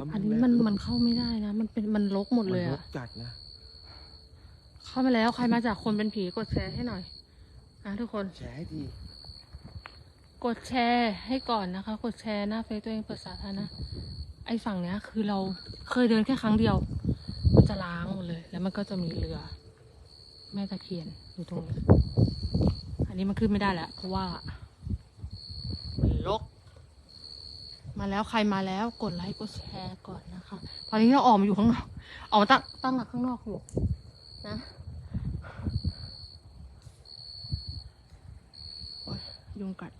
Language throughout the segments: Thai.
ก็ฟ้าอันนี้มันมันเข้าไม่ได้นะ มันเป็นมันลกหมดเลยมันรอะกจัดนะ เข้ามาแล้วใครมาจากคนเป็นผีกดแชร์ให้หน่อยนะทุกคนแชร์ให้ดีกดแชร์ให้ก่อนนะคะ กดแชร์หน้าเฟซตัวเองเปิดสาธารณะไอ้ฝั่งเนี้ย คือเราเคยเดินแค่ครั้งเดียว มันจะล้างหมดเลย แล้วมันก็จะมีเรือ แม่ตะเคียนอยู่ตรงนี้อันนี้มันขึ้นไม่ได้แล้วเพราะว่า มันลก มาแล้วใครมาแล้วกดไลค์กดแชร์ก่อนนะคะ ตอนนี้เราออกมาอยู่ข้างนอกออกมาตั้งตั้งกับข้างนอกอยู่นะโอ๊ยยุงกัด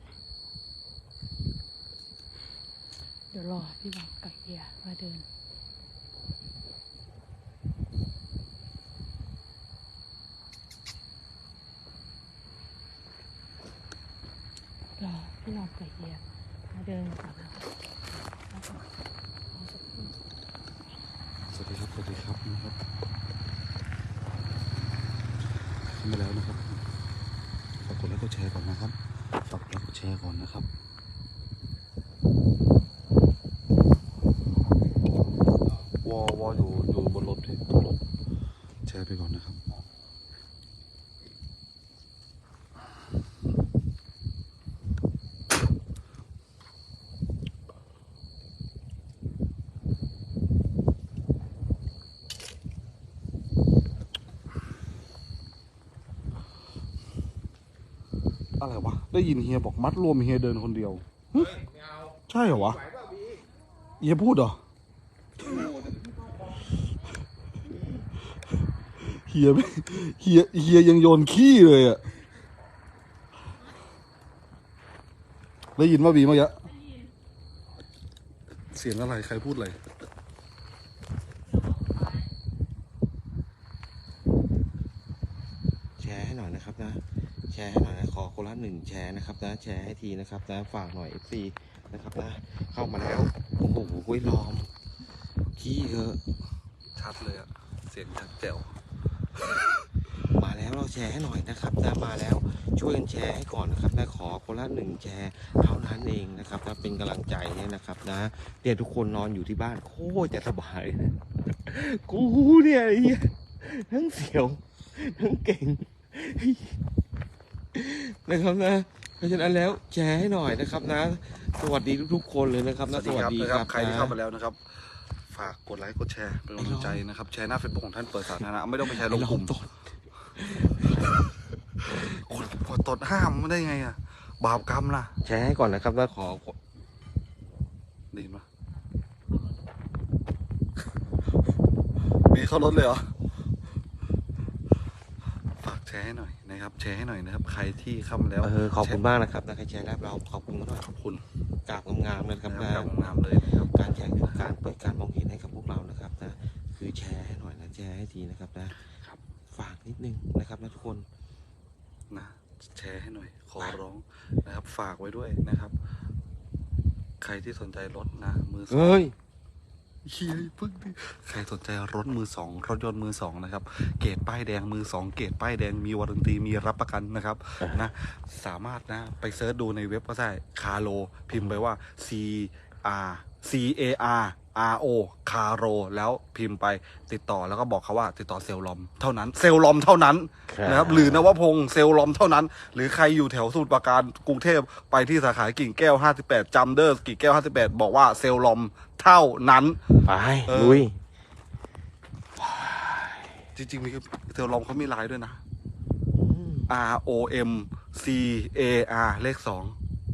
เดี๋ยวรอพี่บังกับเฮียมาเดินรอพี่บังกับเฮียมาเดินก่อนนะคะแล้วก็เอา สวัสดีครับ สวัสดีครับนะครับขึ้นมาแล้วนะครับ ฝากกดไลค์กดแชร์ก่อนนะครับ ฝากกดไลค์กดแชร์ก่อนนะครับ วอวออยู่อยู่บนรถที่บนรถแชร์ไปก่อนนะครับ อะ ไรวะได้ยินเฮียบอกมัดรวมเฮียเดินคนเดียวหึใช่เหรอวะเฮียพูดเหรอเฮียไม่เฮียเฮียยังโยนขี้เลยอะได้ยินว่าบีเมื่อกี้เสียงอะไร ใครพูดอะไรแชร์ให้หน่อยนะครับนะ แชร์ให้หน่อย นะขอคนละหนึ่งแชร์นะครับนะแชร์ให้ทีนะครับนะฝากหน่อย FC นะครับนะเข้ามาแล้วโอ้โหห้ยลอมขี้เถอะชัดเลยอะเสียงชัดแจ๋วมาแล้วเราแชร์ให้หน่อยนะครับนะมาแล้วช่วยกันแชร์ให้ก่อนนะครับนะขอคนละหนึ่งแชร์เท่านั้นเองนะครับนะเป็นกำลังใจเนี่ยนะครับนะเดี๋ยวทุกคนนอนอยู่ที่บ้านโคตรจะสบายกูเนี่ยไอ้เหี้ยทั้งเสียวทั้งเก่ง นะครับนะเพราะฉะนั้นแล้วแชร์ให้หน่อยนะครับนะ สวัสดีทุกๆคนเลยนะครับนะสวัสดีครับนะครับใครที่นะเข้ามาแล้วนะครับ ฝากกดไลค์กดแชร์เป็นกำลังใจนะครับ แชร์หน้าเฟซบุ๊กของท่านเปิดสาธารณะไม่ต้องไปแชร์ลงกลุ่มไอ้เราตดคนพอตดห้ามไม่ได้ไงอะบาปกรรมล่ะ แชร์ให้ก่อนนะครับนะขอได้ยินปะมีเข้ารถเลยเหรอ ฝากแชร์ให้หน่อยนะครับ แชร์ให้หน่อยนะครับ ใครที่เข้ามาแล้วเออขอบคุณมากนะครับนะใครแชร์แล้วเราขอบคุณมากขอบคุณกราบงามๆเลยนะครับนะนะครับงามเลยนะครับการแชร์คือการเปิดการมองเห็นให้กับพวกเรานะครับนะคือแชร์ให้หน่อยนะแชร์ให้ทีนะครับนะครับฝากนิดนึงนะครับนะทุกคนนะแชร์ให้หน่อย ขอร้องนะครับ ฝากไว้ด้วยนะครับ ใครที่สนใจรถนะมือสอง เฮ้ยเฮียพึ่งดิใครสนใจรถมือสองรถยนต์มือสองนะครับ เกรดป้ายแดงมือสองเกรดป้ายแดงมีวารันตีมีรับประกันนะครับนะสามารถนะไปเซิร์ชดูในเว็บก็ได้คาโล พิมพ์ไปว่า C R C A R R O คาโรแล้วพิมพ์ไปติดต่อแล้วก็บอกเขาว่าติดต่อเซลลอมเท่านั้น เซลลอมเท่านั้นนะครับหรือนวพงศ์เซลลอมเท่านั้น หรือใครอยู่แถวสมุทรปราการกรุงเทพไปที่สาขากิ่งแก้ว 58จำเดอร์กิ่งแก้ว 58 บอกว่าเซลลอมเท่านั้น ไปเออ ลุย จริงๆมีเซลลอมเขามีไลน์ด้วยนะอืม R O M C A R เลขสอง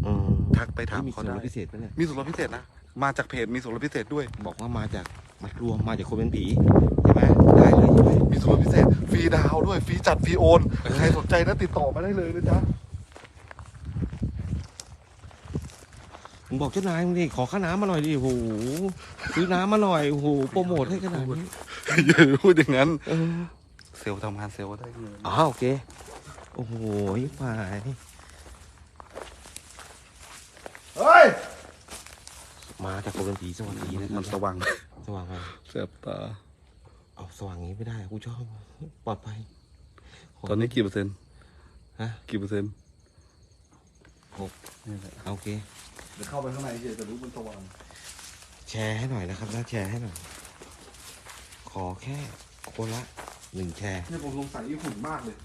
อืมทักไปถามมีเขาส่วนได้ลดพิเศษไหมเนี่ยมีส่วนลดพิเศษนะ มาจากเพจมีส่วนลดพิเศษด้วย บอกว่ามาจากมัดรวมมาจากคนเป็นผีใช่ไหมได้เลยใช่ไหมมีส่วนลดพิเศษฟรีดาวน์ด้วยฟรีจัดฟรีโอนใครสนใจนะติดต่อมาได้เลยนะจ๊ะมึงบอกเจ้านายมึงดิขอค่าน้ำมาหน่อยดิโอ้โหซื้อน้ำมาหน่อยโอ้โหโปรโมทให้ขนาดนี้อย่าพูดอย่างนั้นเออเซลล์ทำงานเซลล์ได้เงินอ๋อโอเค โอ้โหไป เฮ้ย มาจากคนเป็นผีสวัสดีนะครัมับนสว่าง สว่างไปเสียบตา เอาสว่างอย่างนี้ไม่ได้กูชอบปลอดภัยขตอนนี้กี่เปอร์เซ็นต์ฮะกี่เปอร์เซ็นต์หกนี่แหละโอเคเดี๋ยวเข้าไปข้างในเดี๋ยวจะรู้มันสว่างแชร์ให้หน่อยนะครับนะแชร์ให้หน่อย ขอแค่คนละหนึ่งแชร์เนี่ยผมสงสัยไอ้หุ่นมากเลย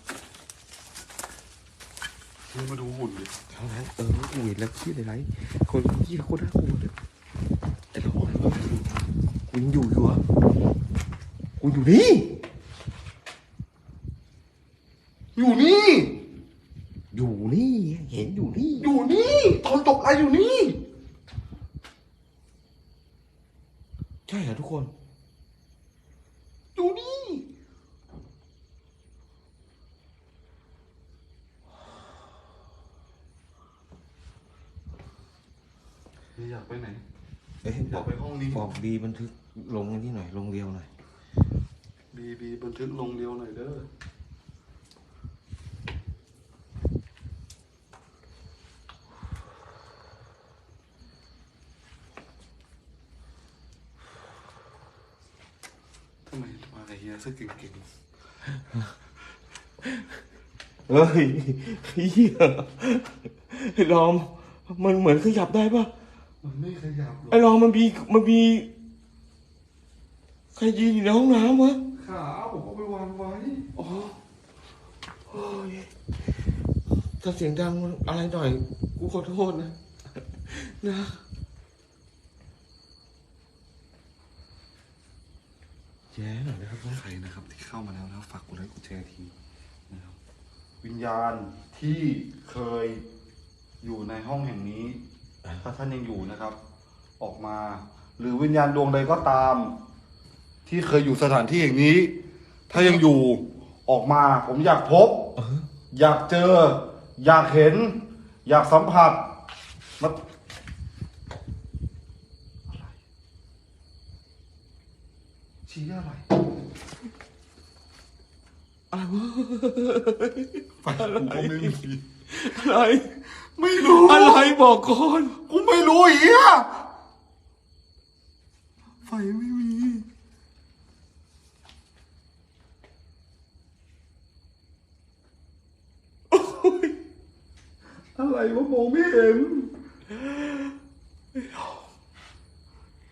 นี่มาดูหุ่นดิเท่านั้นเออกูเห็นแล้วคิดอะไรคนที่โคตรน่ากลัวเลย ไอ้เราอะไรวะกูยังอยู่อยู่เหรอะกูอยู่นี่ อยู่นี่ อยู่นี่ เห็นอยู่นี่ อยู่นี่ตอนตกอะไรอยู่นี่ ใช่เหรอทุกคน อยู่นี่ อยากไปไหน เอ้ยอยากไปห้องนี้บอกดีบันทึกลงอันนี้หน่อย ลงเรียวหน่อย บีบีบันทึกลงเดียวหน่อยเด้อทำไมมากับเฮียสักเก่งเฮ้ยเฮียไอ้ลอมมันเหมือนขยับได้ปะๆ มันไม่ขยับหรอกไอ้ลอมมันมีมันมีใครยืนอยู่ในห้องน้ำวะขาผมเอาไปวางไว้ อ๋อโอ้ยถ้าเสียงดังอะไรหน่อย กูขอโทษนะ นะแย่หน่อยนะครับนะใครนะครับ ที่เข้ามาแล้วแล้วฝากกดไลค์กดแชร์ทีนะครับ วิญญาณที่เคยอยู่ในห้องแห่งนี้ ถ้าท่านยังอยู่นะครับ ออกมา หรือวิญญาณดวงใดก็ตาม ที่เคยอยู่สถานที่แห่งนี้ ถ้ายังอยู่ออกมา ผมอยากพบเอออยากเจอ อยากเห็น อยากสัมผัสมาอะไรชี้อะไร อะไรวะไฟกูก็ไม่มีอะไร ไม่รู้ อะไรบอกก่อนกูไม่รู้อีกอะไฟไม่มี อะไรวะมองไม่เห็น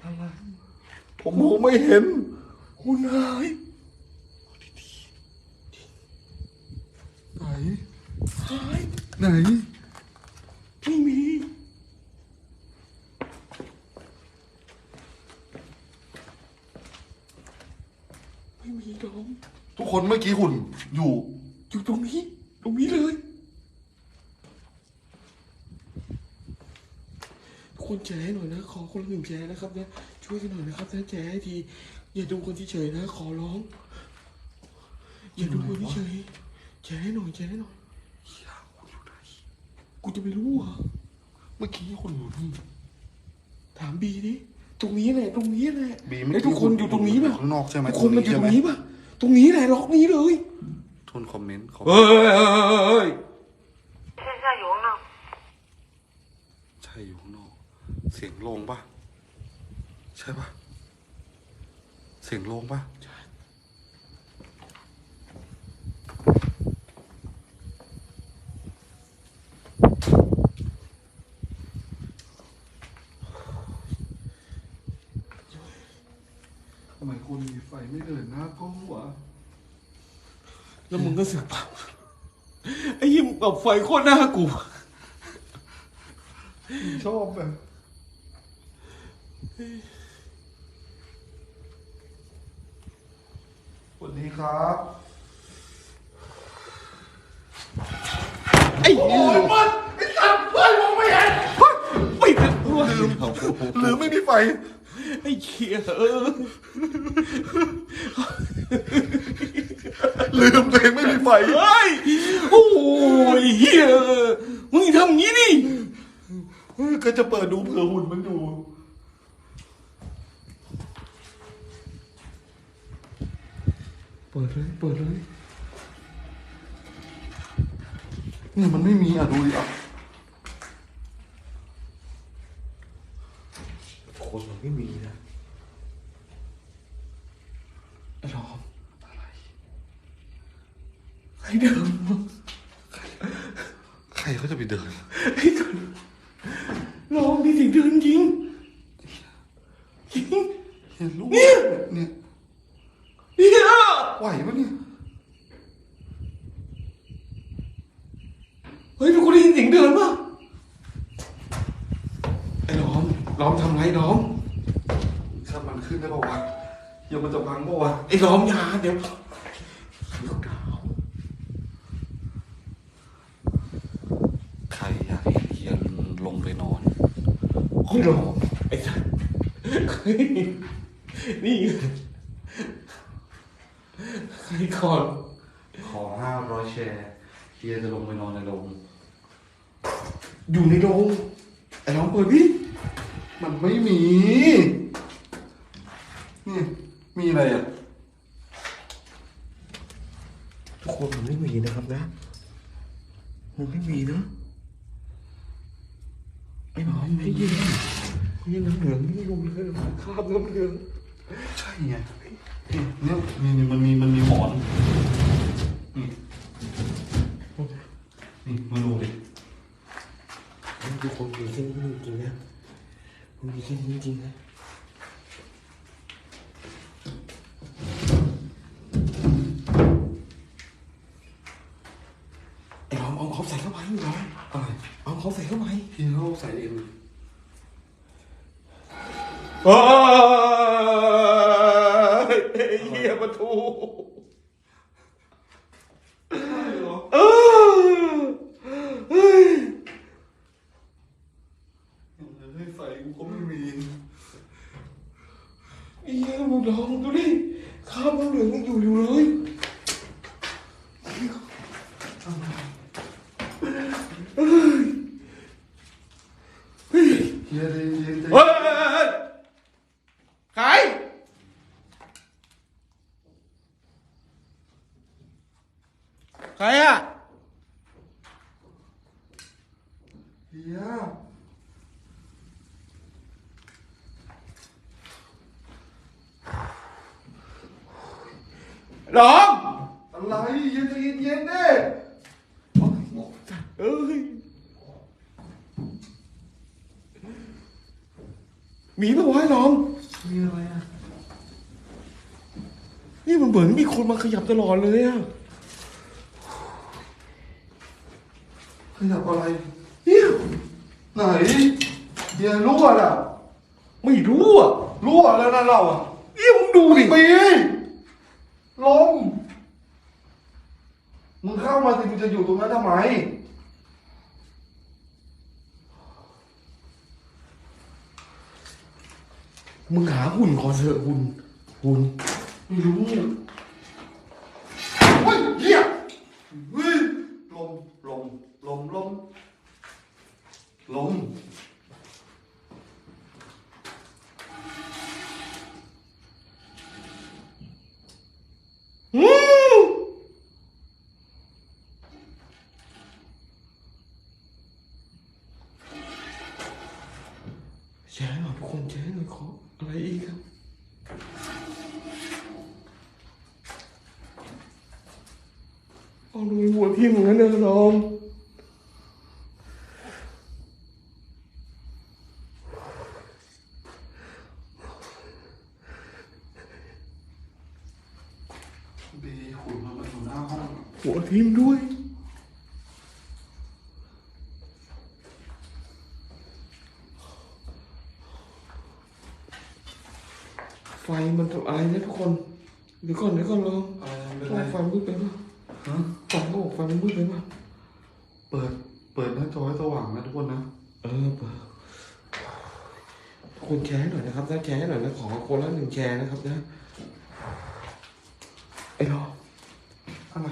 อะไร ผมมองไม่เห็นคุณนายไหนหายไหน ไม่มี ไม่มีดอม ทุก คนเมื่อกี้หุ่นอยู่อยู่ตรงนี้ ตรงนี้เลย ทุกคนแชร์ให้หน่อยนะ ขอคนละหนึ่งแชร์นะครับนะช่วยกันหน่อยนะครับนะแชร์ให้ที อย่าดูคนที่เฉยนะ ขอร้อง อย่าดูคนที่เฉยแชร์ให้หน่อยแชร์ให้หน่อยเฮียหุ่นอยู่ไหนกูจะไปรู้เหรอะเมื่อกี้หุ่นอยู่นี่ถามบีดิตรงนี้แหละตรงนี้แหละบีไอ้ยทุกคนอยู่ตรงนี้ป่ะข้างนอกใช่ไหมทุกคนมันอยู่ตรงใช่นี้ไหป่ะ ตรงนี้แหละล็อกนี้เลย ทุนคอมเมนต์เขา เฮ้ยเฮ้ยเฮ้ย 线下游呢？ ใช่อยู่ข้างนอก เสียงโลงปะใช่ปะเสียงโลงปะทำ ่ แล้วมึงก็เสือกเปล่าไอ้ยิ้มงกับไฟโคตรน่ากลัวชอบแบบสวัสดีครับ ไอ้เหี้ยมันไอ้สัตว์เพื่อนมองไม่เห็นไม่เป็นตัวลืมหรือไม่มีไฟ ไอ้เขี้ยเออ ลืมตัวเองไม่มีไฟ เฮ้ย โอ้ยเฮียมึงทำงี้ดิก็จะเปิดดูเผื่อหุ่นมันอยู่เปิดเลย เปิดเลย เนี่ยมันไม่มีอะดูดิอะคนมันไม่มีนะ ไปเดินพี่จนลองพี่ถึงเดินยิงยิงเนี่ยเนี่ยนี่ไหวปะเนี่ยเฮ้ยทุกคนได้ยินเสียงเดินปะไอ้ล้อมล้อมทำไรล้อมข้ามันขึ้นได้ปะวะยังมันจะพังปะวะไอ้ล้อมยาเดี๋ยว เฮ้ยล้อมไอ้สัสเฮ้ยนี่ใครก่อนขอห้าร้อยแชร์เฮียจะลงไปนอนในโรงอยู่ในโรงไอ้ล้อมเปิดพี่ มันไม่มี นี่ มีอะไรอะ ทุกคนมันไม่มีนะครับนะ มันไม่มีนะ ไอ้หมอไม่ยินนี่น้ำเหลืองนี่ลงเลยคราบน้ำเหลืองใช่ไงนี่เนี่ยนี่นี่มันมีมันมีหมอนนี่นี่มาดูดิทุกคนมีแค่นี้จริงๆนะมันมีแค่นี้จริงๆนะ เฮ้ยเฮียประตู ใช่เหรอ เออเฮ้ย ให้ใส่กูก็ไม่มี เฮียมึงลองดูดิข้ามน้ำเหลืองยังอยู่อยู่เลย เฮียเย็นเย็นใจ เฮ้ยใครใครอะ เฮียน้องอะไรเย็นใจเย็นเย็นเด้เอ้ยมีปะวะน้อง มีอะไรอะนี่มันเหมือนมีคนมาขยับตลอดเลยอะขยับอะไรเนี่ย ไหนเฮียรั่วอะไม่รู้อะรั่วแล้วนั่นเราอะเนี่ยมึงดูดิปีลมมึงเข้ามาสิมึงจะอยู่ตรงนั้นทำไมมึงหาหุ่นก่อนเถอะหุ่นหุ่นไม่รู้เฮ้ยเฮียเฮ้ยลมลมลมลมลม อืมแชร์หน่อยทุกคนแชร์หน่อยขออะไรอีกครับเอาดูหัวทิ่มเหมือนกันนะน้อง บีหุ่นมันมาอยู่หน้าห้อง หั วทิ่มด้วยไฟมันทำอะไรนะทุกคนเดี๋ยวก่อนเดี๋ยวก่อนลองอะไรเป็นโอ้ไรไฟมืดไปป่ะฮะไฟก็บอกไฟมันมืดไปป่ะเปิด เปิดหน้าจอให้สว่างนะทุกคนนะ เออเปิดทุกคนแชร์ให้หน่อยนะครับถ้าแชร์ให้หน่อยนะขอคนละหนึ่งแชร์นะครับนะไอ้รออะไร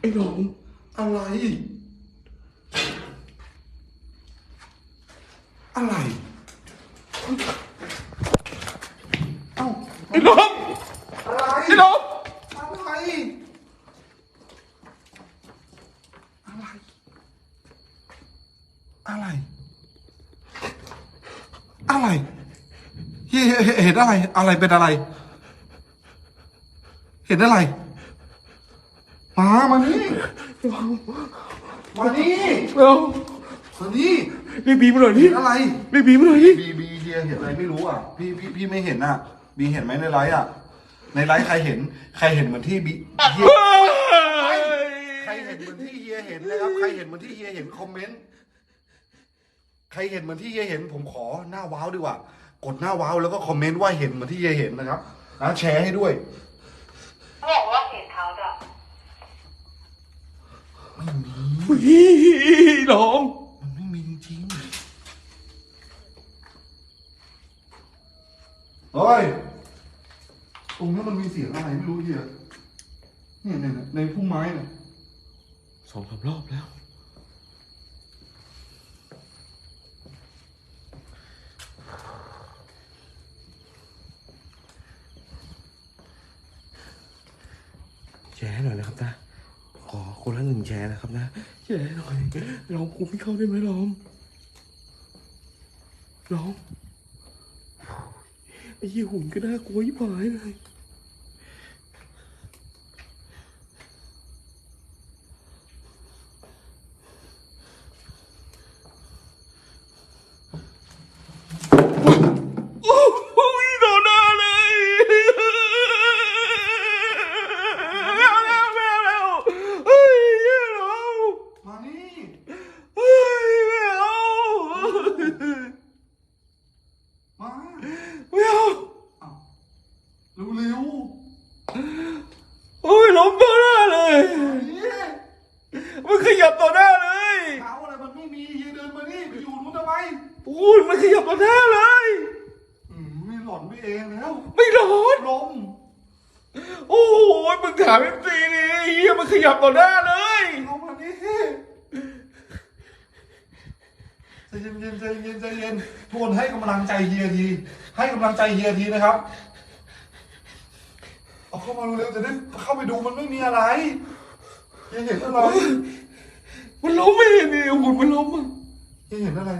ไอ้หลงอะไร อะไร เอ้าไอ้หลงอะไรไอ้หลงอะไรอะไร อะไร อะไรเห็นเห็นอะไร อะไรเป็นอะไร เห็นอะไร มา มานี่ มานี่ เรามานี่ เรียกบีมาหน่อยดิเห็นอะไร เรียกบีมาหน่อยดิบีบีเฮียเห็นอะไรไม่รู้อะ พี่พี่พี่ไม่เห็นอะ บีเห็นไหมในไลฟ์อะ ในไลฟ์ใครเห็น ใครเห็นเหมือนที่บีเฮียใครเห็นเหมือนที่เฮียเห็นนะครับ ใครเห็นเหมือนที่เฮียเห็นคอมเมนต์ ใครเห็นเหมือนที่เฮียเห็น ผมขอหน้าว้าวดีกว่า กดหน้าว้าวแล้วก็คอมเมนต์ว่าเห็นเหมือนที่เฮียเห็นนะครับนะแชร์ให้ด้วย เขาบอกว่าเห็นเขาจะ อุ้ยน้อง มันไม่มีจริงๆ เฮ้ย ตรงนี้มันมีเสียงอะไรไม่รู้เฮียเนี่ยเนี่ยเนี่ยในพุ่มไม้เนี่ยสองสามรอบแล้ว แชร์หน่อยนะครับนะขอคนละหนึ่งแชร์นะครับนะแชร์หน่อยลองกูไม่เข้าได้ไหมลองลอง ไอ้ยี่หุ่นก็น่ากลัวยิ่งหายเลย โอ้ยโดนหน้าเลยไม่เอาแล้วไม่เอาแล้วเฮ้ยไม่เอา มานี่ เฮ้ยไม่เอา มา ไม่เอา เอาเร็ว โอ้ย ล้มต่อหน้าเลย มันขยับต่อหน้าเลยเท้าอะไรมันไม่มีเฮียเดินมานี่ไปอยู่นู้นทำไมโอ้ยมันขยับต่อหน้าเลย อืมไม่หลอนไปเองแล้วไม่ร้อนลมโอ้ยมึงถามเอฟซีดิเฮียมันขยับต่อหน้าเลยเอามานี่ใจเย็นเย็นใจเย็นใจเย็นทุกคนให้กำลังใจเฮียที ให้กำลังใจเฮียทีนะครับ เอาเข้ามาเร็วๆจะได้เข้าไปดูมันไม่มีอะไรเฮียเห็นอะไรมันล้มไม่เห็นนี่หุ่นมันล้มอะเฮียเห็นอะไร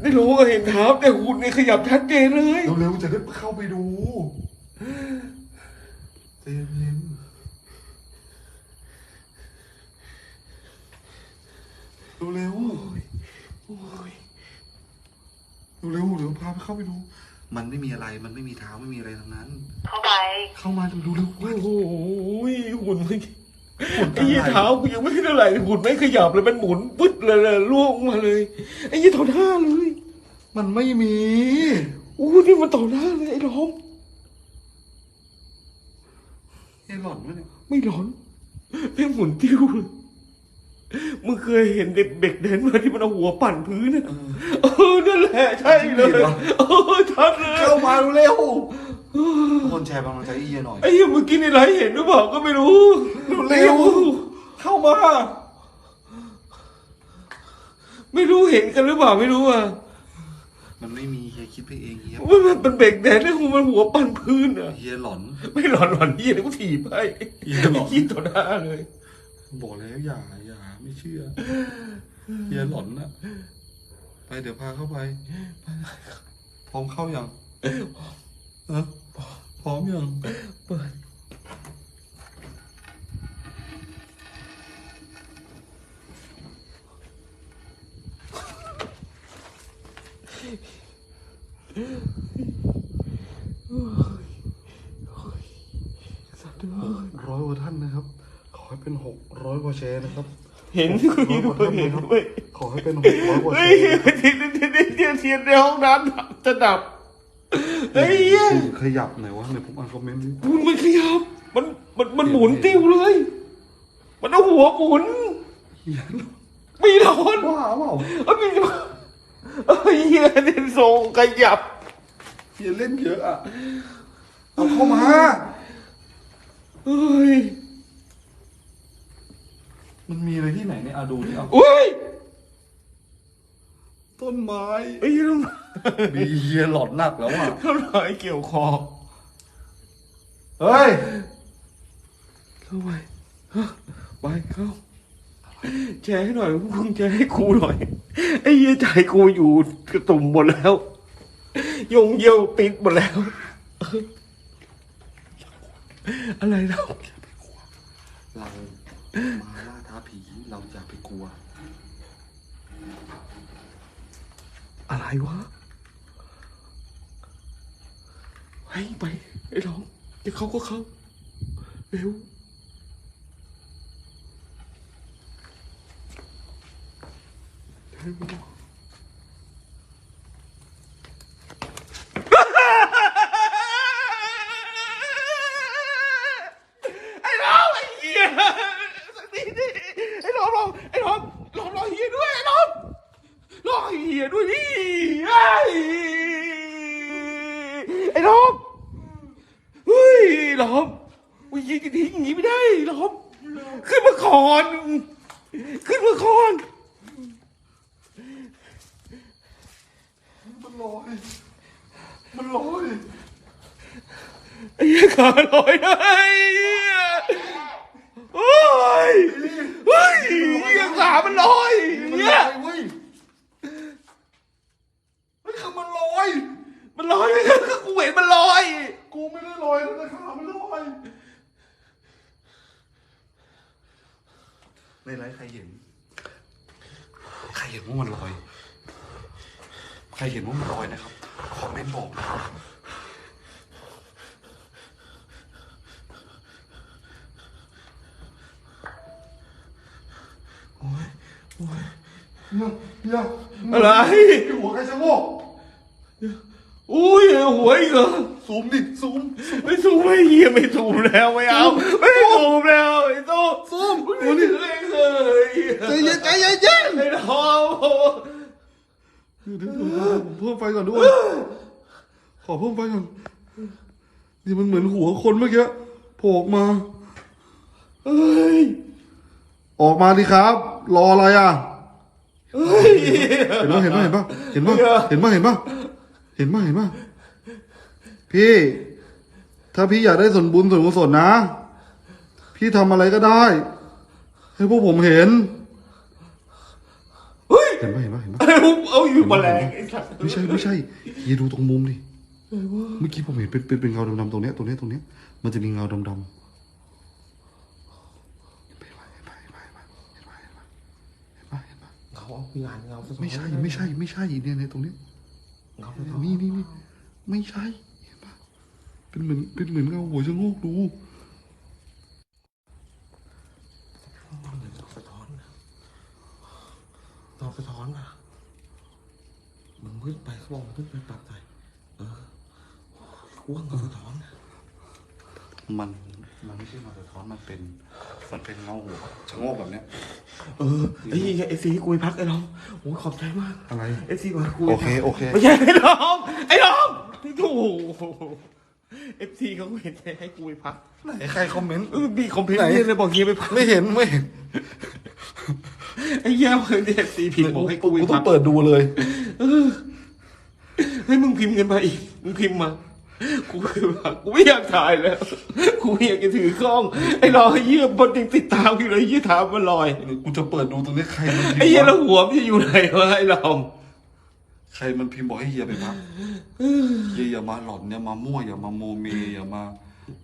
ในโลก็เห็นเท้าแต่หุ่นนี่ขยับชัดเจนเลยเร็วๆจะได้เข้าไปดูใจเย็นๆเร็วๆโอ้ยเร็วๆเดี๋ยวพาไปเข้าไปดู มันไม่มีอะไร มันไม่มีเท้าไม่มีอะไรทั้งนั้น เข้าไป เข้ามาดูเร็วๆเว้ยโอ้ยหุ่นมันไอ้ยี่เท้ากูยังไม่เท่าไหร่หุ่นไม่ขยับเลยมันหมุนปึ๊ดเลยเลยล่วงมาเลยไอ้ยี่ต่อหน้าเลย มันไม่มีโอ้นี่มันต่อหน้าเลยไอ้ล้อมไอ้หล่อนวะเนี่ยไม่ร้อนแม่งหมุนติ้วเลย มึงเคยเห็นเด็กเด็กเดินมาที่มันเอาหัวปั่นพื้นน่ะเออนั่นแหละใช่เลยเออชัดเลยเข้ามาเร็วทุกคนแชร์กำลังใจให้เอียหน่อยไอ้เหี้ยเมื่อกี้ในไลฟ์เห็นหรือเปล่าก็ไม่รู้เร็วเข้ามา ไม่รู้เห็นกันหรือเปล่าไม่รู้อะมันไม่มีเฮียคิดไปเองเฮียมันมันเป็นเบรกแดนแล้วคงมันหัวปั่นพื้นอะเฮียหลอน ไม่หลอนหลอนเหี้ยเดี๋ยวกูถีบให้เหี้ยหลอนขี้ต่อหน้าเลย บอกแล้วอย่าอย่าไม่เชื่อเฮียหลอนนะไปเดี๋ยวพาเข้าไป พร้อมเข้ายังเออพร้อมยังเปิดร้อยกว่าท่านนะครับขอ ให้เป็นหกร้อยกว่าแชร์นะครับ เห็นคุยด้วยเห็นด้วยขอให้เป็นหกร้อยกว่าแชเฮ้ยร์นะครับเทียนเทียนเทียนเทียนเทียนในห้องน้ำจะดับเฮ้ยเหี้ยขยับไหนวะไหนผมอ่านคอมเมนต์ดิมันมันขยับมันมันมันหมุนติ้วเลย มันเอาหัวหมุนเฮียไม่ร้อนบ้าเปล่าเอ้ยมีเอ้ยเฮียเดนโซขยับเฮียเล่นเยอะอะเอาเข้ามา เฮ้ย มันมีอะไรที่ไหนเนี่ยเอาดูดิเอาอุ้ยต้นไม้ไอ้ยน้ำลายมีเฮียหลอนหนักแล้วอะน้ำลายเกี่ยวคอ เฮ้ยเข้าไปฮะไปเข้าแชร์ให้หน่อยมึงแชร์ให้กูหน่อยไอ้เหี้ยใจกูอยู่กระตุ่มหมดแล้ว ยงเยี่ยวปิดหมดแล้ว อะไรแล้วเรามาลาดท้าผี เราอย่าไปกลัว อะไรวะให้ไปไอ้น้องจะเข้าก็เข้าเร็วเร็วน้องไอ้เหี้ยนี่นี่ไอ้น้องลองไอ้น้องลองลองเหี้ยด้วยไอ้น้องลองเหี้ยด้วยดิไอ้ไอ้น้องเฮ้ยน้องวิ่งทิ้งทิ้งอย่างนี้ไม่ได้น้องขึ้นมาก่อน ขึ้นมาก่อน มันลอย มันลอย ไอ้เหี้ยขาลอยไอ้เหี้ยโอ้ยเฮ้ยเหี้ยขามันลอย มัน เนี่ ล ย อยเว้ยมันคือมันลอย มันลอยไปก็กูเห็นมันลอย กูไม่ได้ลอยแล้วนะขามันลอย ในไลฟ์ใครเห็น ใครเห็นว่ามันลอย ใครเห็นว่ามันลอยนะครับคอมเมนต์บอกนะครับเดี๋ยวเดี๋ยวอะไร หัวใครชะโงกอุ้ยหัวอีกเหรอ ซูมดิซูมไม่ซูมไม่เยี่ยไม่ซูมแล้วไม่เอาไม่ซูมแล้วไอ้ตู้กูนี่เลยเลยใจเย็นใจเย็นไอ้ย็ทองเพิ่มไฟก่อนด้วย ขอเพิ่มไฟก่อนนี่มันเหมือนหัวคนเมื่อกี้โผล่ออกมาเอ้ยออกมาดิครับ รออะไรอะเห็นป่ะเห็นป่ะเห็นป่ะเห็นป่ะเห็นป่ะเห็นป่ะเห็นป่ะ พี่ ถ้าพี่อยากได้ส่วนบุญส่วนกุศลนะ พี่ทำอะไรก็ได้ ให้พวกผมเห็น เฮ้ยเห็นปะเห็นปะเห็นปะเอาอยู่มาแรงไอ้วไม่ใช่ไม่ใช่เฮีดูตรงมุมดิเมื่อกี้ผมเห็นเป็นเป็นเงาดำๆตรงเนี้ยตรงเนี้ยตรงเนี้ยมันจะมีเงาดำๆ เงาเอามีงานเงาสะท้อนไม่ใช่ไม่ใช่ไม่ใช่เนี่ยในตรงเนี้ยเงาสะท้อนนี่นี่นี่ไม่ใช่ เห็นปะเป็นเหมือนเป็นเหมือนเงาหัวชะโงกดูเงาสะท้อนนะเงาสะท้อนนะมึงขึ้นไปเขาบอกมึงขึ้นไปปรับใจเออกูว่าเงาสะท้อนนะมันมันไม่ใช่เงาสะท้อนมันเป็น มันเป็นเงาหัวชะโงกแบบเนี้ย เออไอ้ไอ้ซีกูไปพักไอ้น้องโอ้ยขอบใจมากอะไรไอ้ซีมากูโอเคโอเคไม่ใช่ไอ้น้องไอ้น้องโอ้โห เอฟซีเขาเห็นให้กูไปพักไหนใครคอมเมนต์เออมีคอมเพลนไหนต์เนี่ยเลยบอกเฮียไปพักไม่เห็นไม่เห็นไอ้เฮียเพิ่งเอฟซีพิมพ์บอกให้กูไปกูต้อพังกเปิดดูเลยให้มึงพิมพ์กันมาอีกมึงพิมพ์มากูไม่ว่ากูไม่อยากถ่ายแล้วกูไม่อยากจะถือกล้องไอ้รอเยี่ยบนยังติดตามอยู่เลยยี่ถามมันลอย กูจะเปิดดูตรงนี้ใครมันพิมพ์ไอ้เหี้ยแล้ววะหัวมันจะอยู่ไหนวะไอ้ลอม ใครมันพิมพ์บอกให้เฮียไปพักเฮียอย่ามาหลอนอย่ามามั่วอย่ามาโมเมอย่ามา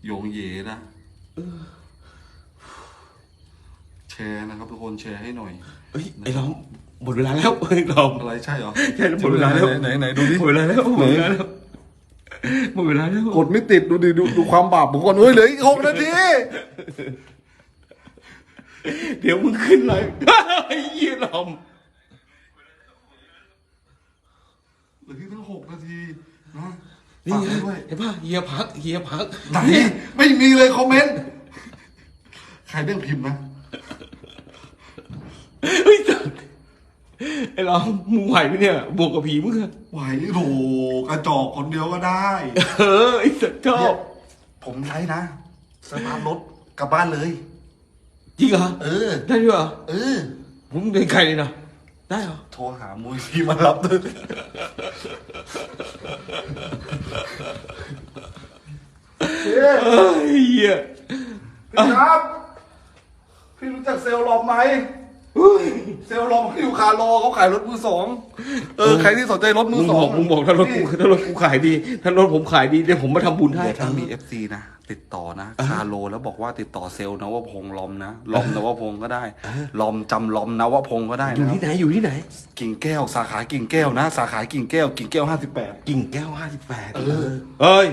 โยงเหยนะแชร์นะครับทุกคนแชร์ให้หน่อยเอ้ยไอ้ลอมหมดเวลาแล้วไอ้ลอมอะไรใช่เหรอใช่แล้วหมดเวลาแล้วไหนไหนไหนดูดิหมดเวลาแล้วหมดเวลาแล้วหมดเวลาแล้วกดไม่ติดดูดิดูดูความบาปผมก่อนเฮ้ยเหลืออีกหกนาทีเดี๋ยวมึงขึ้นเลยไอ้เหี้ยลอม เห ลือที่ตั้งหกนาทีนะนี่ฝากไงไว้ด้วยเห็นป่ะเฮียพักเฮียพักไหนไม่มีเลยคอมเมนต์ใครเรื่องพิมพ์นะเฮ้ยจัดไอ้ลอมมึงไหวไหมเนี่ย บวกกับผีมึงอะไหวโถกระจอกคนเดียวก็ได้ เออไอ้สัตว์ชอบผมใช้นะสตาร์ทรถกลับบ้านเลย จริงเหรอเออ ได้ด้วยเหรอเออ ผมเป็นใครเลยนะ ได้เหรอ โทรหามุยพี่มารับเลยเอ้ยเหี้ยพี่ครับ พี่รู้จักเซลล์ลอมไหม เฮ้ย เซลล์ลอมเขาอยู่คาร์โลเขาขายรถมือสองเออใครที่สนใจรถมืมึองสบอองกมึงบอกถ้ารถกูถ้ารถกูขายดี ถ้ารถผมขายดีเดี๋ยวผมมาทำบุญให้ เดี๋ยวถ้ามีเอฟซีนะ ติดต่อนะคาโลแล้วบอกว่าติดต่อเซลล์นวพงษ์ลอมนะลอมนวพงษ์ก็ได้ลอมจำลอมนวพงษ์ก็ได้อยู่นะที่ไหนอยู่ที่ไหน กิ่งแก้ว สาขากิ่งแก้วนะ สาขากิ่งแก้ว กิ่งแก้วห้าสิบแปดกิ่งแก้วห้าสิบแปดเออเอ้ย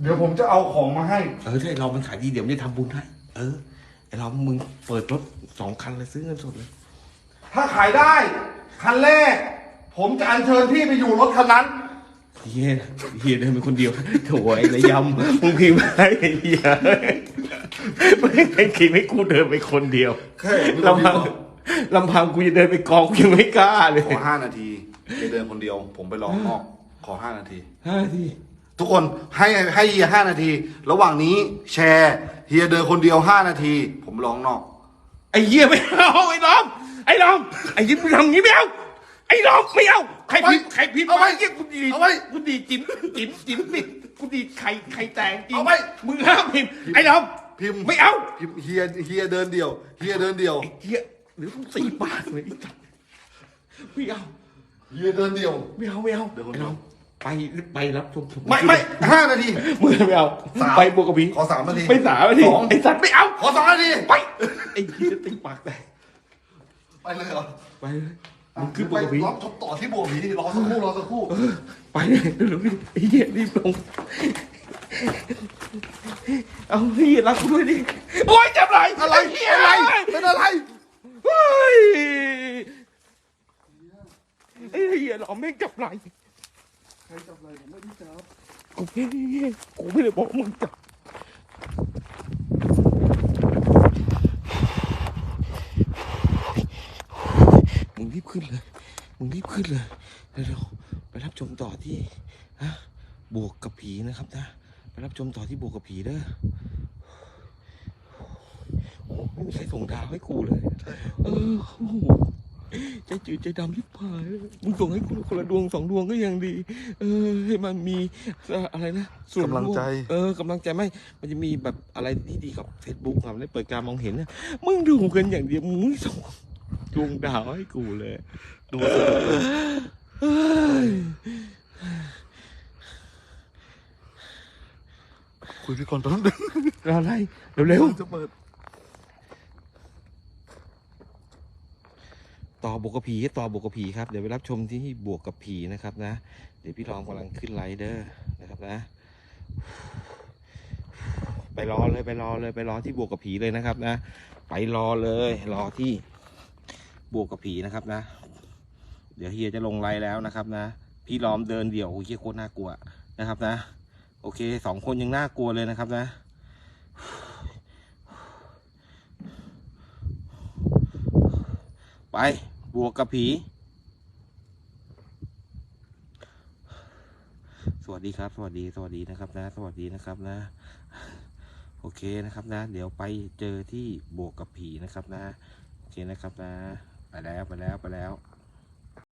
เดี๋ยวผมจะเอาของมาให้เออใช่เรามันขายดีเดี๋ยวมันจะทำบุญให้เออไอเรามึงเปิดรถสองคันเลยซื้อเงินสดเลย ถ้าขายได้ คันแรก ผมจะอัญเชิญพี่ไปอยู่รถคันนั้น เฮียเฮียเดินเป็นคนเดียวโถ่ไอ้ระยำมึงพิมพ์ให้ไอ้เฮียไม่ให้คิดให้กูเดินไปคนเดียวแค่มึงลำพังลำพังกูจะเดินไปกองกูยังไม่กล้าเลยขอห้านาทีแกเดินคนเดียว ผมไปรอข้างนอก ขอห้านาทีห้าที ทุกคนให้ให้เฮียห้านาที ระหว่างนี้แชร์เฮียเดินคนเดียวห้านาที ผมรอข้างนอก ไอ้เหี้ยไม่เอาไอ้น้องไอ้น้องไอ้ยิ้มงทำงี้ไม่เอาไอ้น้องไม่เอา ใครพิมพ์ใครพิมพ์เอาไว้เหี้ยกูดีเอาไว้กูดีจิ้มจิ้มจิ้มปิดกูดีใครใครแต่งจริงเอาไว้ มึงห้ามพิมพ์ไอ้น้องพิมพ์ไม่เอาพิมพ์เฮียเฮียเดินเดียวเฮียเดินเดียวไอ้เหี้ยหรือต้องสีปากเลยไอ้สัสไม่เอาเฮียเดินเดียวไม่เอาไม่เอาเดี๋ยวผมไอ้น้องไปไปรับชมไม่ไม่ห้านาทีมึงไม่เอาสามไปบวกกับพีขอสามนาทีไม่สามนาทีสองไอ้สัตว์ไม่เอาขอสองนาทีไปไอ้เหี้ยตีปากแตกไปเลยเหรอไปเลย มึงขึ้นบวกกับพีรอต่อที่บวกผีรอสักครู่รอสักครู่ไปเลยเร็วๆดิไอ้เหี้ยรีบลง เอาเหี้ยรักกูด้วยดิ โอ๊ยจับไหลอะไรเหี้ยอะไรเป็นอะไรเฮ้ยไอ้เหี้ยหลอมแม่งจับไหลใครจับอะไรผมไม่ได้จับกูไม่ได้กูไม่ได้บอกมึงจับมึง รีบขึ้นเลย มึงรีบขึ้นเลยเร็วๆไปรับชมต่อที่ฮะบวกกับผีนะครับนะไปรับชมต่อที่บวกกับผีเด้อโอ้โหไม่มีใครส่งดาวให้กูเลย เออโอ้โหใจจืดใจดำที่ผายมึงส่งให้กูคนละดวงสองดวงก็ยังดี เออ ให้มันมีอะไรนะส่วนร่วมกำลังใจ เออกำลังใจไม่มันจะมีแบบอะไรที่ดีกับ Facebook ครับได้เปิดการมองเห็นนะมึงดูกันอย่างเดียวมึงไม่ส่ง ดวงดาวให้กูเลยดูสนุกเลยเฮ้ยคุยพี่ก่อนแป๊บนึงอะไรเร็วๆจะเปิดต่อบวกกับผีต่อบวกกับผีครับ เดี๋ยวไปรับชมที่บวกกับผีนะครับนะ เดี๋ยวพี่รองกำลังขึ้นไลน์เดอร์นะครับนะ ไปรอเลยไปรอเลยไปรอที่บวกกับผีเลยนะครับนะ ไปรอเลยรอที่ บวกกับผีนะครับนะ เดี๋ยวเฮียจะลงไลน์แล้วนะครับนะ พี่ล้อมเดินเดี่ยวโอ้ยเฮียโคตรน่ากลัวนะครับนะ โอเคสองคนยังน่ากลัวเลยนะครับนะไปบวกกับผี สวัสดีครับ สวัสดี สวัสดีนะครับนะ สวัสดีนะครับนะ โอเคนะครับนะ เดี๋ยวไปเจอที่บวกกับผีนะครับนะ โอเคนะครับนะ แล้วไปแล้วไปแล้ว